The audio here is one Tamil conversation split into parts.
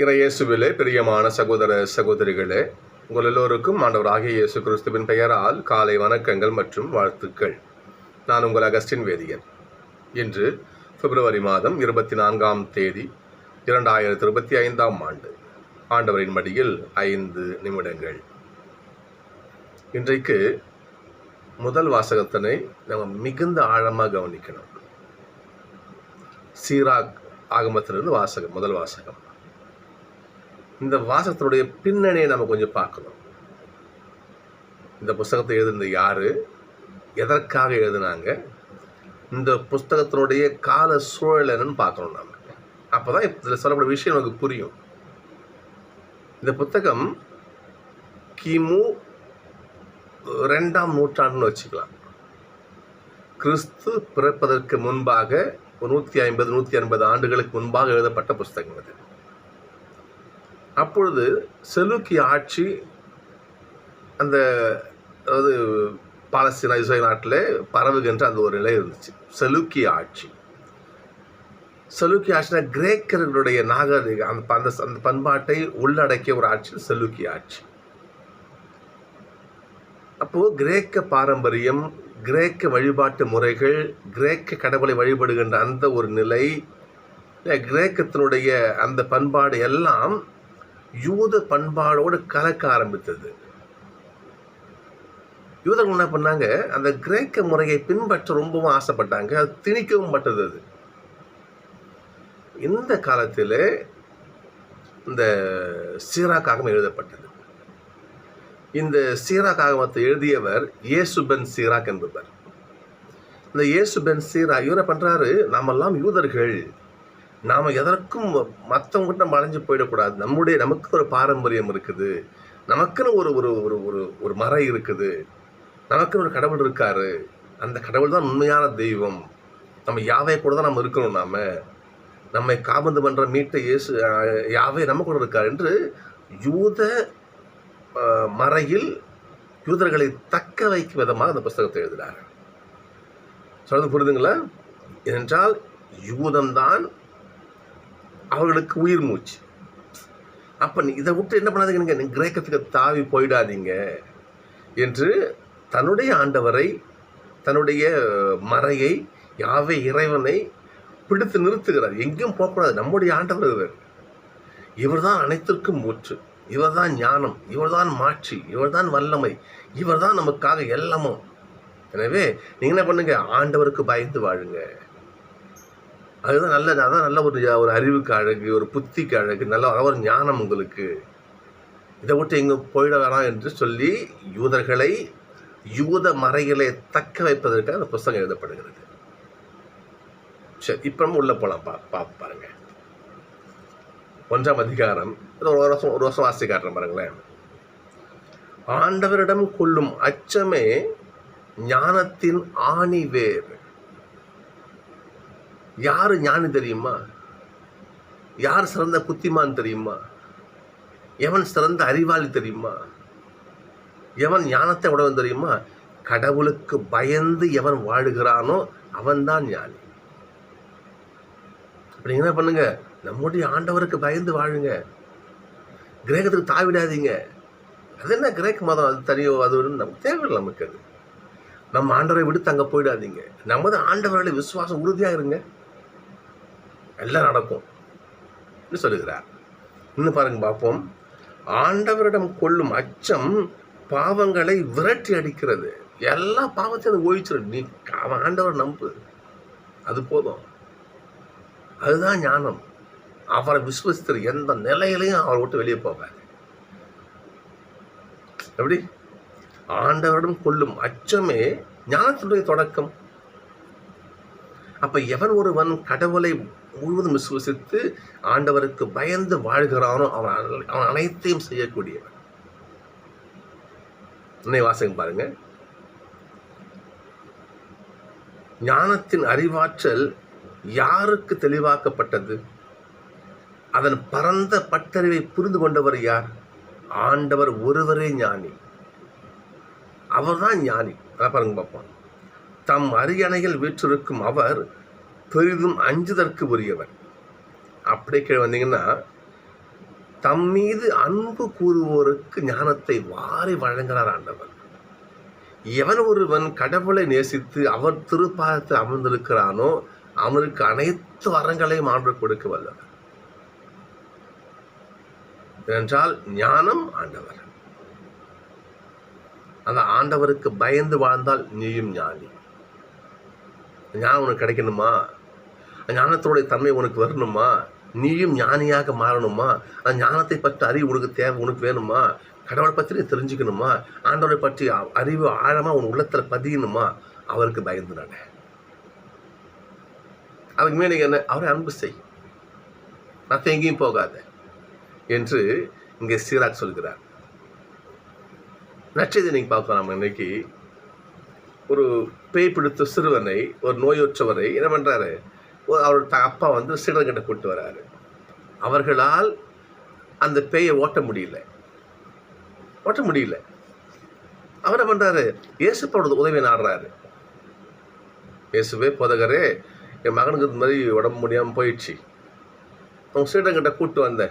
இறையேசுவிலே பிரியமான சகோதர சகோதரிகளே உங்கள் எல்லோருக்கும் ஆண்டவராகிய இயேசு கிறிஸ்துவின் பெயரால் காலை வணக்கங்கள் மற்றும் வாழ்த்துக்கள். நான் உங்கள் அகஸ்டின் வேதியன். இன்று பிப்ரவரி மாதம் இருபத்தி நான்காம் தேதி இரண்டாயிரத்தி இருபத்தி ஐந்தாம் ஆண்டு. ஆண்டவரின் மடியில் ஐந்து நிமிடங்கள். இன்றைக்கு முதல் வாசகத்தினை நம்ம மிகுந்த ஆழமாக கவனிக்கணும். சீராக் ஆகமத்திலிருந்து வாசகம் முதல் வாசகம். இந்த வாசகத்தினுடைய பின்னணியை நம்ம கொஞ்சம் பார்க்கணும். இந்த புஸ்தகத்தை எழுதுனது யாரு? எதற்காக எழுதினாங்க? இந்த புஸ்தகத்தினுடைய கால சூழல் என்னன்னு பார்க்கணும் நாம். அப்போ தான் இதில் சொல்லப்பட்ட விஷயம் நமக்கு புரியும். இந்த புத்தகம் கிமு ரெண்டாம் நூற்றாண்டுன்னு வச்சுக்கலாம். கிறிஸ்து பிறப்பதற்கு முன்பாக ஒரு நூற்றி ஐம்பது நூற்றி ஐம்பது ஆண்டுகளுக்கு முன்பாக எழுதப்பட்ட புஸ்தகம் அது. அப்பொழுது செலுக்கி ஆட்சி அந்த அதாவது பாலஸ்தீனா இஸ்ரேல் நாட்டில் பரவுகின்ற அந்த ஒரு நிலை இருந்துச்சு. செலுக்கி ஆட்சி. செலுக்கி ஆட்சினா கிரேக்கர்களுடைய நாகரிக அந்த அந்த அந்த பண்பாட்டை உள்ளடக்கிய ஒரு ஆட்சி செலுக்கி ஆட்சி. அப்போது கிரேக்க பாரம்பரியம் கிரேக்க வழிபாட்டு முறைகள் கிரேக்க கடவுளை வழிபடுகின்ற அந்த ஒரு நிலை கிரேக்கத்தினுடைய அந்த பண்பாடு எல்லாம் யூத பண்பாடோடு கலக்க ஆரம்பித்தது. யூதர்கள் என்ன பண்ணாங்க? அந்த கிரேக்க முறையை பின்பற்ற ரொம்பவும் ஆசைப்பட்டாங்க. அது திணிக்கவும் பட்டது அது. இந்த காலத்தில் இந்த சீராக்காகம் எழுதப்பட்டது. இந்த சீராக் ஆகமத்தை எழுதியவர் இயேசுபென் சீராக் என்பவர். இந்த இயேசுபென் சீரா இவரை பண்ணுறாரு நாமெல்லாம் யூதர்கள். நாம் எதற்கும் மற்றவங்ககிட்ட நம்ம அலைஞ்சு போயிடக்கூடாது. நம்முடைய நமக்கு ஒரு பாரம்பரியம் இருக்குது. நமக்குன்னு ஒரு ஒரு ஒரு ஒரு ஒரு மறை இருக்குது. நமக்குன்னு ஒரு கடவுள் இருக்காரு. அந்த கடவுள் தான் உண்மையான தெய்வம். நம்ம யாவே கூட தான் நம்ம இருக்கணும் நாம. நம்மை காபந்து பண்ணுற மீட்ட இயேசு யாவே நம்ம கூட இருக்கார் என்று யூத மறையில் யூதர்களை தக்க வைக்கும் விதமாக அந்த புஸ்தகத்தை எழுதினார் சொல்றது புரிதுங்களா? ஏனென்றால் யூதம்தான் அவர்களுக்கு உயிர் மூச்சு. அப்போ நீ இதை விட்டு என்ன பண்ணாதீங்க? கிரேக்கத்துக்கு தாவி போயிடாதீங்க என்று தன்னுடைய ஆண்டவரை தன்னுடைய மறையை யாவை இறைவனை பிடித்து நிறுத்துகிறார். எங்கேயும் போகக்கூடாது. நம்முடைய ஆண்டவர் இவர். இவர்தான் அனைத்திற்கும் மூச்சு. இவர்தான் ஞானம். இவர்தான் மாட்சி. இவர்தான் வல்லமை. இவர்தான் நமக்காக எல்லாமும். எனவே நீங்கள் என்ன பண்ணுங்க? ஆண்டவருக்கு பயந்து வாழுங்கள் அதுதான் நல்ல அதான் நல்ல ஒரு ஒரு அறிவுக்கு அழகு ஒரு புத்திக்கு அழகு நல்ல ஒரு ஞானம் உங்களுக்கு. இதை விட்டு எங்கே போயிட வேணாம் என்று சொல்லி யூதர்களை யூத மறைகளை தக்க வைப்பதற்காக அந்த புஸ்தகம் எழுதப்படுகிறது. சரி இப்போ நம்ம உள்ளே போகலாம் பா பா- பாருங்க. ஒன்றாம் அதிகாரம். இது ஒரு வருஷம் ஒரு வருஷம் வாசி காட்டுறேன் பாருங்களேன். ஆண்டவரிடம் கொள்ளும் அச்சமே ஞானத்தின் ஆணி வேர் யார் ஞானி தெரியுமா? யார் சிறந்த புத்திமான் தெரியுமா? எவன் சிறந்த அறிவாளி தெரியுமா? எவன் ஞானத்தை உடவன் தெரியுமா? கடவுளுக்கு பயந்து எவன் வாழுகிறானோ அவன்தான் ஞானி. அப்படி என்ன பண்ணுங்க? நம்முடைய ஆண்டவருக்கு பயந்து வாழுங்க. கிரேக்கத்துக்கு தாவிடாதீங்க. அது என்ன கிரேக்க மதம்? அது தனியோ அது நமக்கு தேவையில்லை நமக்கு அது. நம்ம ஆண்டவரை விடுத்து அங்கே போயிடாதீங்க. நமது ஆண்டவர்களை விசுவாசம் உறுதியாக இருங்க. எல்லாம் நடக்கும். என்று சொல்லுகிறார்? இன்னும் பாருங்க பார்ப்போம். ஆண்டவரிடம் கொள்ளும் அச்சம் பாவங்களை விரட்டி அடிக்கிறது. எல்லா பாவத்தையும் அது ஒழிச்சிடும் நீ அவன் ஆண்டவர் நம்பு. அது போதும். அதுதான் ஞானம். அவரை விசுவசித்து எந்த நிலையிலையும் அவரை விட்டு வெளியே போவார் எப்படி? ஆண்டவரிடம் கொள்ளும் அச்சமே ஞானத்தினுடைய தொடக்கம். அப்போ எவன் ஒருவன் கடவுளை முழுவதும் விசுவசித்து ஆண்டவருக்கு பயந்து வாழ்கிறானோ அவன் அவன் அனைத்தையும் செய்யக்கூடியவன். இன்னை வாசகம் பாருங்க. ஞானத்தின் அறிவாற்றல் யாருக்கு தெளிவாக்கப்பட்டது? அதன் பரந்த பட்டறிவை புரிந்து கொண்டவர் யார்? ஆண்டவர் ஒருவரே ஞானி. அவர்தான் ஞானி. அதை பாருங்க பார்ப்போம் தம் அரியணையில் வீற்றிருக்கும் அவர் பெரிதும் அஞ்சுதற்கு உரியவன் அப்படியே கீழே வந்தீங்கன்னா தம் மீது அன்பு கூறுவோருக்கு ஞானத்தை வாரி வழங்குகிறார் ஆண்டவர். எவன் ஒருவன் கடவுளை நேசித்து அவர் திருப்பாதத்தில் அமர்ந்திருக்கிறானோ அவனுக்கு அனைத்து வரங்களையும் ஆண்டு கொடுக்க வல்லவர். ஏனென்றால் ஞானம் ஆண்டவர். அந்த ஆண்டவருக்கு பயந்து வாழ்ந்தால் நீயும் ஞானி. ஞானம் உனக்கு கிடைக்கணுமா? ஞானத்தோடைய தன்மை உனக்கு வரணுமா? நீயும் ஞானியாக மாறணுமா? அந்த ஞானத்தை பற்றி அறிவு உனக்கு தேவை உனக்கு வேணுமா? கடவுளை பற்றி நீ தெரிஞ்சுக்கணுமா? ஆண்டவரை பற்றி அறிவு ஆழமாக உன் உள்ளத்தில் பதியணுமா? அவருக்கு பயந்து நான். அதுக்கு மேலே என்ன? அவரை அன்பு செய். மற்ற எங்கேயும் போகாத. என்று இங்கே சீராக் சொல்கிறார். நச்சதை நீங்கள் பார்க்கலாம் இன்னைக்கு. ஒரு பேய் பிடித்த சிறுவனை ஒரு நோயுற்றவரை என்ன பண்ணுறாரு அவர் த அப்பா வந்து சீடர்கிட்ட கூட்டு வராரு. அவர்களால் அந்த பேயை ஓட்ட முடியல. ஓட்ட முடியல. அவர் என்ன பண்ணுறாரு இயேசுப்போட உதவி நாடுறாரு. இயேசுவே போதகரே என் மகனுக்கு இந்த மாதிரி உடம்பு முடியாமல் போயிடுச்சு. அவங்க சீடர்கிட்ட கூட்டு வந்தேன்.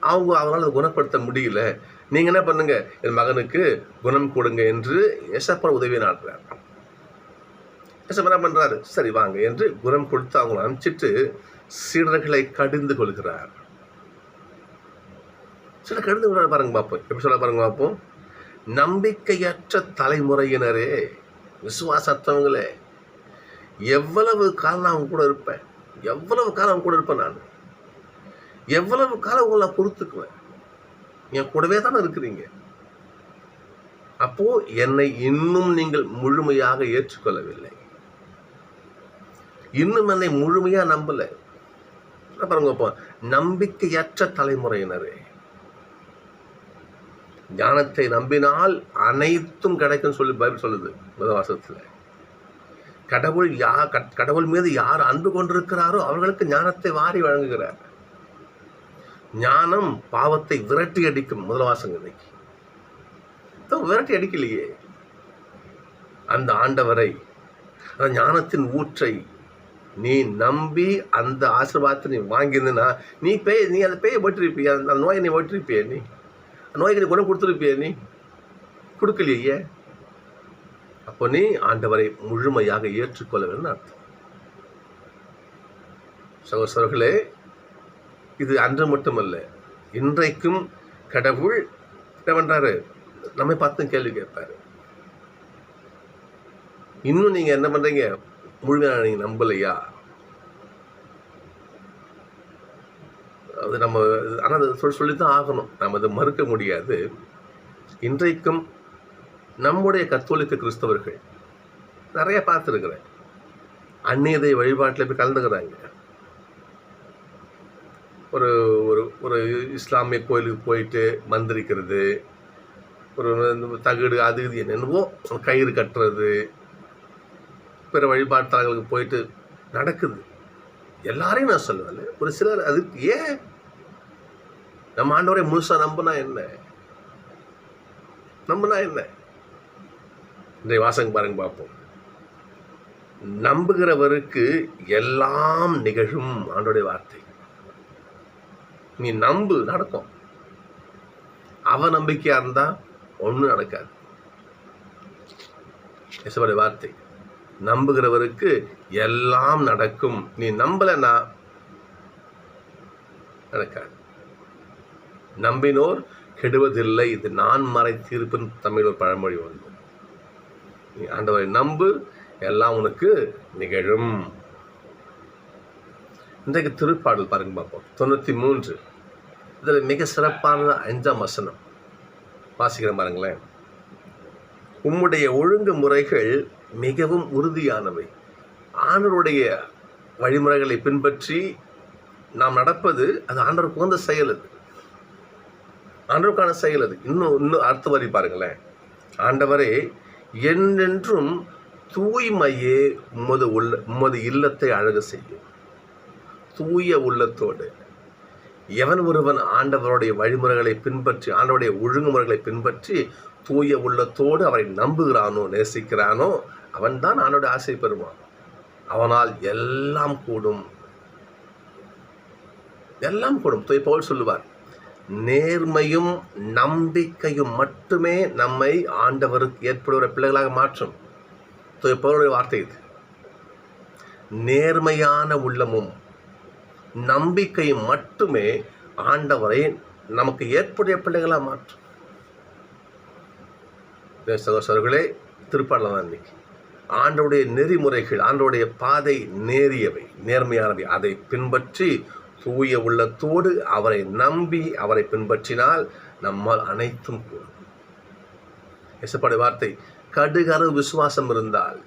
அவங்க அவங்களால அதை குணப்படுத்த முடியல. நீங்கள் என்ன பண்ணுங்கள் என் மகனுக்கு குணம் கொடுங்க என்று ஏசப்பா உதவி நாடுறார். என்ன பண்ணுறாரு சரி வாங்க என்று குரம் கொடுத்து அவங்களை அனுப்பிச்சிட்டு சீடர்களை கடிந்து கொள்கிறார். சில கடிந்து கொள்கிறார் பாருங்க பார்ப்போம் எப்படி சொல்ல பாருங்க பார்ப்போம் நம்பிக்கையற்ற தலைமுறையினரே விசுவாசத்தவங்களே எவ்வளவு காலம் நான் அவங்க கூட இருப்பேன்? எவ்வளவு காலம் அவங்க கூட இருப்பேன் நான்? எவ்வளவு காலம் உங்களை நான் பொறுத்துக்குவேன்? என் கூடவே தானே இருக்கிறீங்க? அப்போது என்னை இன்னும் நீங்கள் முழுமையாக ஏற்றுக்கொள்ளவில்லை. இன்னும் என்னை முழுமையா நம்பலை. பாருங்க இப்போ நம்பிக்கையற்ற தலைமுறையினரே. ஞானத்தை நம்பினால் அனைத்தும் கிடைக்கும் சொல்லி பைபிள் சொல்லுது முதவாசத்துல கடவுள் யா கட்- கடவுள் மீது யார் அன்பு கொண்டிருக்கிறாரோ அவர்களுக்கு ஞானத்தை வாரி வழங்குகிறார். ஞானம் பாவத்தை விரட்டி அடிக்கும் முதல் விரட்டி அடிக்கலையே. அந்த ஆண்டவரை அந்த ஞானத்தின் ஊற்றை நீ நம்பி அந்த ஆசீர்வாதத்தை நீ வாங்கியிருந்தனா நீ பேய் நீ அந்த பேயை ஓட்டிருப்பிய அந்த நோயை நீ ஓட்டிருப்பிய நீ? அந்த நோய்க்கு நீ குணம் கொடுத்துருப்பிய நீ? கொடுக்கலையே. அப்போ நீ ஆண்டவரை முழுமையாக ஏற்றுக்கொள்ள வேண்டும் அர்த்தம். சகோசரர்களே இது அன்று மட்டுமல்ல. இன்றைக்கும் கடவுள் என்ன பண்ணுறாரு நம்மை பார்த்து கேள்வி கேட்பாரு. இன்னும் நீங்கள் என்ன பண்ணுறீங்க முழுமையாக நீங்கள் நம்பலையா? அது நம்ம ஆனால் அதை சொல்லி சொல்லித்தான் ஆகணும். நம்ம அதை மறுக்க முடியாது. இன்றைக்கும் நம்முடைய கத்தோலிக்க கிறிஸ்தவர்கள் நிறைய பார்த்துருக்குறேன். அந்நியதை வழிபாட்டில் போய் கலந்துக்கிறாங்க. ஒரு ஒரு ஒரு இஸ்லாமிய கோயிலுக்கு போயிட்டு மந்திரிக்கிறது ஒரு தகடு அது இது என்னென்னவோ கயிறு கட்டுறது. பிற வழிபாட்டாளர்களுக்கு போயிட்டு நடக்குது. எல்லாரையும் நான் சொல்லுவேன் ஒரு சிலர் அதுக்கு ஏன்? நம்ம ஆண்டவரை முழுசா நம்பினா என்ன? நம்பினா என்ன? இன்றைய வாசங்க பாருங்க பார்ப்போம். நம்புகிறவருக்கு எல்லாம் நிகழும் ஆண்டோடைய வார்த்தை. நீ நம்பு நடக்கும். அவ நம்பிக்கையா இருந்தா ஒண்ணும் நடக்காது. இயேசுவோட வார்த்தை. நம்புகிறவருக்கு எல்லாம் நடக்கும். நீ நம்பலைன்னா நடக்காது. நம்பினோர் கெடுவதில்லை. இது நான் மறை தீர்ப்புன்னு தமிழ் ஒரு பழமொழி வந்து நீ ஆண்டவரை நம்பு எல்லாம் உனக்கு நிகழும். இன்றைக்கு திருப்பாடல் பாருங்க பார்ப்போம் தொண்ணூற்றி மூன்று. இதில் மிக சிறப்பான அஞ்சாம் வசனம். வாசிக்கிறேன் பாருங்களேன். உம்முடைய ஒழுங்கு முறைகள் மிகவும் உறுதியானவை. ஆண்டவருடைய வழிமுறைகளை பின்பற்றி நாம் நடப்பது அது ஆண்டவர் போன்ற செயல் அது. ஆண்டவருக்கான செயல் அது. இன்னும் இன்னும் அடுத்த வரி பாருங்களேன். ஆண்டவரே என்றென்றும் தூய்மையே உமது உள்ள உமது இல்லத்தை அழகு செய்யும். தூய உள்ளத்தோடு. எவன் ஒருவன் ஆண்டவருடைய வழிமுறைகளை பின்பற்றி ஆண்டவருடைய ஒழுங்குமுறைகளை பின்பற்றி தூய உள்ளத்தோடு அவரை நம்புகிறானோ நேசிக்கிறானோ அவன்தான் அவனுடைய ஆசை பெறுவான். அவனால் எல்லாம் கூடும். எல்லாம் கூடும். போல் சொல்லுவார் நேர்மையும் நம்பிக்கையும் மட்டுமே நம்மை ஆண்டவருக்கு ஏற்படுகிற பிள்ளைகளாக மாற்றும். தூய வார்த்தை இது. நேர்மையான உள்ளமும் நம்பிக்கையும் மட்டுமே ஆண்டவரை நமக்கு ஏற்புடைய பிள்ளைகளாக மாற்றும். சகோசர்களே சகோதரர்களே திருப்பாடலாம் தான் இன்னைக்கு ஆண்டோடைய நெறிமுறைகள் ஆண்டோடைய பாதை நேரியவை நேர்மையானவை. அதை பின்பற்றி தூய உள்ளத்தோடு அவரை நம்பி அவரை பின்பற்றினால் நம்மால் அனைத்தும் கூடும் எசப்பாடு வார்த்தை கடுகரு விசுவாசம் இருந்தால்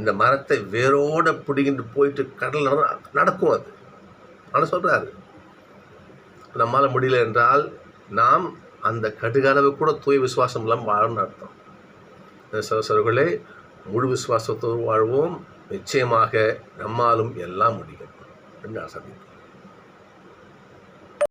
இந்த மரத்தை வேரோட பிடிக்கிட்டு போயிட்டு கடல் நடக்கும் அது. ஆனால் சொல்கிறாரு நம்மால் முடியல என்றால் நாம் அந்த கடுகளவு கூட தூய விசுவாசம் இல்லாமல் வாழணும்னு அர்த்தம். சகோதரர்களே முழு விசுவாசத்தோடு வாழ்வோம். நிச்சயமாக நம்மாலும் எல்லாம் முடியும். என்று ஆசாதிப்போம்